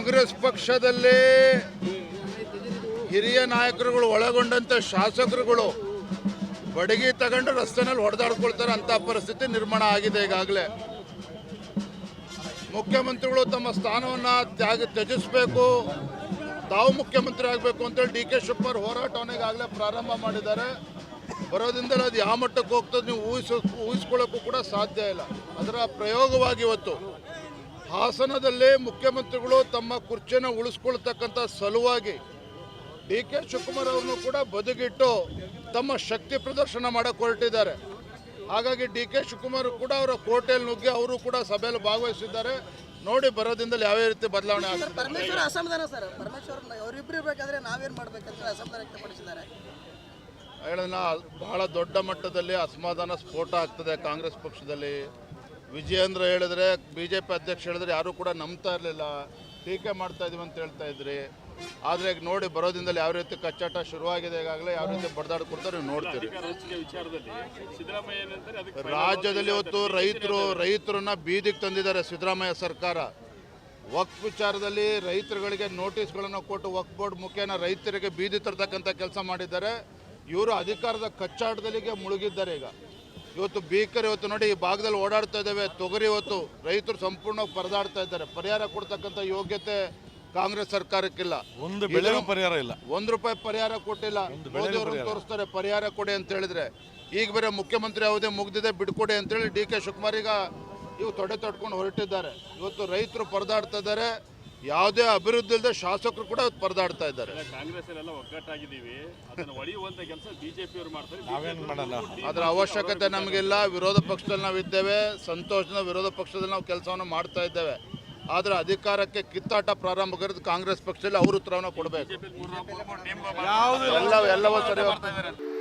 ಕಾಂಗ್ರೆಸ್ ಪಕ್ಷದಲ್ಲಿ ಹಿರಿಯ ನಾಯಕರುಗಳು ಒಳಗೊಂಡಂತ ಶಾಸಕರುಗಳು ಬಡಗಿ ತಗೊಂಡು ರಸ್ತೆನಲ್ಲಿ ಹೊಡೆದಾಡ್ಕೊಳ್ತಾರೆ ಅಂತ ಪರಿಸ್ಥಿತಿ ನಿರ್ಮಾಣ ಆಗಿದೆ ಈಗಾಗಲೇ. ಮುಖ್ಯಮಂತ್ರಿಗಳು ತಮ್ಮ ಸ್ಥಾನವನ್ನು ತ್ಯಾಗ ತ್ಯಜಿಸಬೇಕು, ತಾವು ಮುಖ್ಯಮಂತ್ರಿ ಆಗಬೇಕು ಅಂತೇಳಿ ಡಿ ಕೆ ಶಿವಕುಮಾರ್ ಹೋರಾಟವನ್ನು ಈಗಾಗಲೇ ಪ್ರಾರಂಭ ಮಾಡಿದ್ದಾರೆ. ಬರೋದ್ರಿಂದಲೇ ಅದು ಯಾವ ಮಟ್ಟಕ್ಕೆ ಹೋಗ್ತದೆ ನೀವು ಊಹಿಸ, ಊಹಿಸ್ಕೊಳ್ಳೋಕ್ಕೂ ಕೂಡ ಸಾಧ್ಯ ಇಲ್ಲ. ಅದರ ಪ್ರಯೋಗವಾಗಿ ಇವತ್ತು ಹಾಸನದಲ್ಲಿ ಮುಖ್ಯಮಂತ್ರಿಗಳು ತಮ್ಮ ಕುರ್ಚಿಯನ್ನು ಉಳಿಸ್ಕೊಳ್ತಕ್ಕಂಥ ಸಲುವಾಗಿ ಡಿ ಕೆ ಶಿವಕುಮಾರ್ ಅವರನ್ನು ಕೂಡ ಬದುಗಿಟ್ಟು ತಮ್ಮ ಶಕ್ತಿ ಪ್ರದರ್ಶನ ಮಾಡಕ್ಕೆ ಹೊರಟಿದ್ದಾರೆ. ಹಾಗಾಗಿ ಡಿ ಕೆ ಶಿವಕುಮಾರ್ ಕೂಡ ಅವರ ಕೋಟೆಯಲ್ಲಿ ನುಗ್ಗಿ ಅವರು ಕೂಡ ಸಭೆಯಲ್ಲಿ ಭಾಗವಹಿಸಿದ್ದಾರೆ. ನೋಡಿ ಬರೋದ್ರಿಂದಲೇ ಯಾವ ರೀತಿ ಬದಲಾವಣೆ ಆಗ್ತದೆ. ಪರಮೇಶ್ವರ ಅಸಮಾಧಾನ ಸರ್. ಪರಮೇಶ್ವರ್ ಅವರಿಬ್ಬರು ಇರಬೇಕಾದ್ರೆ ನಾವೇನ್ ಮಾಡಬೇಕಂತ ಅಸಮಾಧಾನ ವ್ಯಕ್ತಪಡಿಸಿದ್ದಾರೆ? ಬಹಳ ದೊಡ್ಡ ಮಟ್ಟದಲ್ಲಿ ಅಸಮಾಧಾನ ಸ್ಫೋಟ ಆಗ್ತದೆ ಕಾಂಗ್ರೆಸ್ ಪಕ್ಷದಲ್ಲಿ. ವಿಜಯೇಂದ್ರ ಹೇಳಿದ್ರೆ ಬಿ ಜೆ ಪಿ ಅಧ್ಯಕ್ಷ ಹೇಳಿದ್ರೆ ಯಾರೂ ಕೂಡ ನಂಬ್ತಾ ಇರಲಿಲ್ಲ. ಟೀಕೆ ಮಾಡ್ತಾ ಇದೀವಿ ಅಂತ ಹೇಳ್ತಾ ಇದ್ರಿ. ಆದರೆ ಈಗ ನೋಡಿ ಬರೋದ್ರಿಂದಲೇ ಯಾವ ರೀತಿ ಕಚ್ಚಾಟ ಶುರುವಾಗಿದೆ ಈಗಾಗಲೇ ಯಾವ ರೀತಿ ಬಡ್ದಾಡ್ಕೊಡ್ತಾರೆ ನೀವು ನೋಡ್ತೀರಿ. ರಾಜ್ಯದಲ್ಲಿ ಇವತ್ತು ರೈತರು ರೈತರನ್ನ ಬೀದಿಗೆ ತಂದಿದ್ದಾರೆ ಸಿದ್ದರಾಮಯ್ಯ ಸರ್ಕಾರ. ವಕ್ ವಿಚಾರದಲ್ಲಿ ರೈತರುಗಳಿಗೆ ನೋಟಿಸ್ಗಳನ್ನು ಕೊಟ್ಟು ವಕ್ ಬೋರ್ಡ್ ಮುಖೇನ ರೈತರಿಗೆ ಬೀದಿ ತರ್ತಕ್ಕಂಥ ಕೆಲಸ ಮಾಡಿದ್ದಾರೆ. ಇವರು ಅಧಿಕಾರದ ಕಚ್ಚಾಟದಲ್ಲಿಗೆ ಮುಳುಗಿದ್ದಾರೆ ಈಗ. ಇವತ್ತು ಬೀಕರ್ ಇವತ್ತು ನೋಡಿ ಈ ಭಾಗದಲ್ಲಿ ಓಡಾಡ್ತಾ ಇದ್ದೇವೆ ತೊಗರಿ ಇವತ್ತು ರೈತರು ಸಂಪೂರ್ಣವಾಗಿ ಪರದಾಡ್ತಾ ಇದ್ದಾರೆ. ಪರಿಹಾರ ಕೊಡ್ತಕ್ಕಂಥ ಯೋಗ್ಯತೆ ಕಾಂಗ್ರೆಸ್ ಸರ್ಕಾರಕ್ಕಿಲ್ಲ. ಒಂದು ಬೆಳೆಗೂ ಪರಿಹಾರ ಇಲ್ಲ. ಒಂದ್ ರೂಪಾಯಿ ಪರಿಹಾರ ಕೊಟ್ಟಿಲ್ಲ. ಮೋದಿ ಅವರು ತೋರಿಸ್ತಾರೆ ಪರಿಹಾರ ಕೊಡಿ ಅಂತ ಹೇಳಿದ್ರೆ. ಈಗ ಬೇರೆ ಮುಖ್ಯಮಂತ್ರಿ ಯಾವುದೇ ಮುಗ್ದಿದೆ ಬಿಡ್ಕೊಡಿ ಅಂತೇಳಿ ಡಿ ಕೆ ಶಿವಕುಮಾರ್ ಈಗ ಇವು ತೊಡೆ ತೊಡ್ಕೊಂಡು ಹೊರಟಿದ್ದಾರೆ. ಇವತ್ತು ರೈತರು ಪರದಾಡ್ತಾ ಇದ್ದಾರೆ. ಯಾವುದೇ ಅಭಿವೃದ್ಧಿ ಇಲ್ಲದೆ ಶಾಸಕರು ಕೂಡ ಪರದಾಡ್ತಾ ಇದ್ದಾರೆ. ಕಾಂಗ್ರೆಸ್ ಎಲ್ಲ ಒಗ್ಗಟ್ಟಾಗಿದ್ದೀವಿ. ಅದನ್ನು ಒಡೆಯುವಂತ ಕೆಲಸ ಬಿಜೆಪಿ ಅವರು ಮಾಡ್ತಾರೆ. ನಾವೇನ್ ಮಾಡೋಣ? ಅದರ ಅವಶ್ಯಕತೆ ನಮಗಿಲ್ಲ. ವಿರೋಧ ಪಕ್ಷದಲ್ಲಿ ನಾವು ಇದ್ದೇವೆ. ಸಂತೋಷದ ವಿರೋಧ ಪಕ್ಷದಲ್ಲಿ ನಾವು ಕೆಲಸವನ್ನು ಮಾಡ್ತಾ ಇದ್ದೇವೆ. ಆದರೆ ಅಧಿಕಾರಕ್ಕೆ ಕಿತ್ತಾಟ ಪ್ರಾರಂಭ ಕಾಂಗ್ರೆಸ್ ಪಕ್ಷದಲ್ಲಿ ಅವರು ಉತ್ತರವನ್ನು ಕೊಡಬೇಕು. ಎಲ್ಲವೂ ಸರಿ ಹೋಗ್ತದೆ